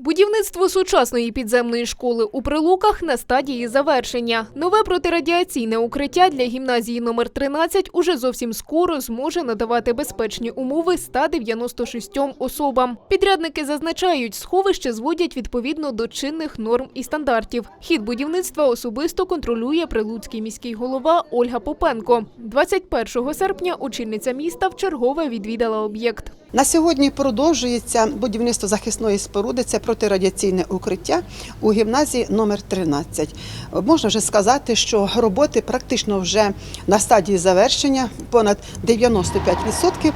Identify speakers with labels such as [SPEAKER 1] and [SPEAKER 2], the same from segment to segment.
[SPEAKER 1] Будівництво сучасної підземної школи у Прилуках на стадії завершення. Нове протирадіаційне укриття для гімназії номер 13 уже зовсім скоро зможе надавати безпечні умови 196 особам. Підрядники зазначають, сховище зводять відповідно до чинних норм і стандартів. Хід будівництва особисто контролює прилуцький міський голова Ольга Попенко. 21 серпня очільниця міста вчергове відвідала об'єкт.
[SPEAKER 2] На сьогодні продовжується будівництво захисної споруди. Це протирадіаційне укриття у гімназії номер 13. Можна вже сказати, що роботи практично вже на стадії завершення. Понад 95%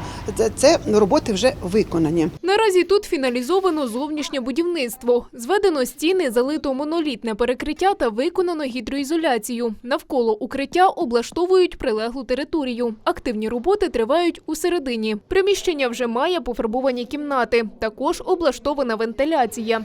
[SPEAKER 2] це- роботи вже виконані.
[SPEAKER 1] Наразі тут фіналізовано зовнішнє будівництво. Зведено стіни, залито монолітне перекриття та виконано гідроізоляцію. Навколо укриття облаштовують прилеглу територію. Активні роботи тривають у середині. Приміщення вже має пофарбовані кімнати. Також облаштована вентиляція,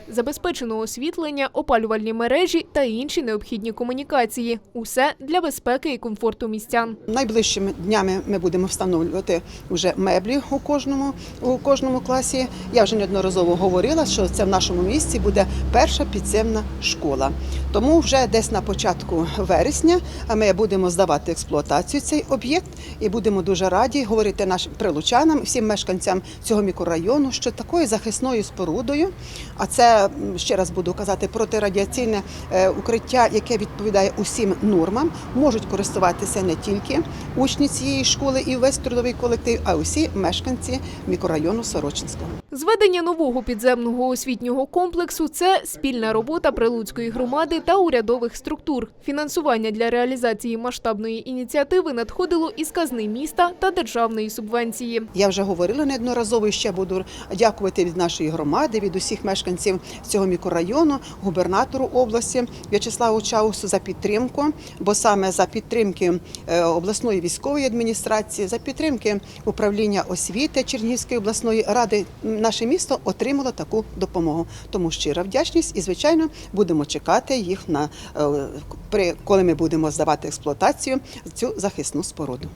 [SPEAKER 1] забезпечено освітлення, опалювальні мережі та інші необхідні комунікації. Усе для безпеки і комфорту містян.
[SPEAKER 2] Найближчими днями ми будемо встановлювати вже меблі у кожному у кожному класі. Я вже неодноразово говорила, що це в нашому місті буде перша підземна школа. Тому вже десь на початку вересня ми будемо здавати експлуатацію цей об'єкт і будемо дуже раді говорити нашим прилучанам, всім мешканцям цього мікрорайону, що такою захисною спорудою, а це ще раз буду казати, протирадіаційне е, укриття, яке відповідає усім нормам, можуть користуватися не тільки учні цієї школи і весь трудовий колектив, а й усі мешканці мікрорайону Сорочинського.
[SPEAKER 1] Зведення нового підземного освітнього комплексу це спільна робота Прилуцької громади та урядових структур. Фінансування для реалізації масштабної ініціативи надходило із казни міста та державної субвенції.
[SPEAKER 2] Я вже говорила неодноразово ще буду дякувати від нашої громади, від усіх мешканців цього мікрорайону, губернатору області В'ячеславу Чаусу за підтримку, бо саме за підтримки е, обласної військової адміністрації, за підтримки управління освіти Чернігівської обласної ради, наше місто отримало таку допомогу. Тому щира вдячність і, звичайно, будемо чекати їх на е, коли ми будемо здавати експлуатацію цю захисну споруду.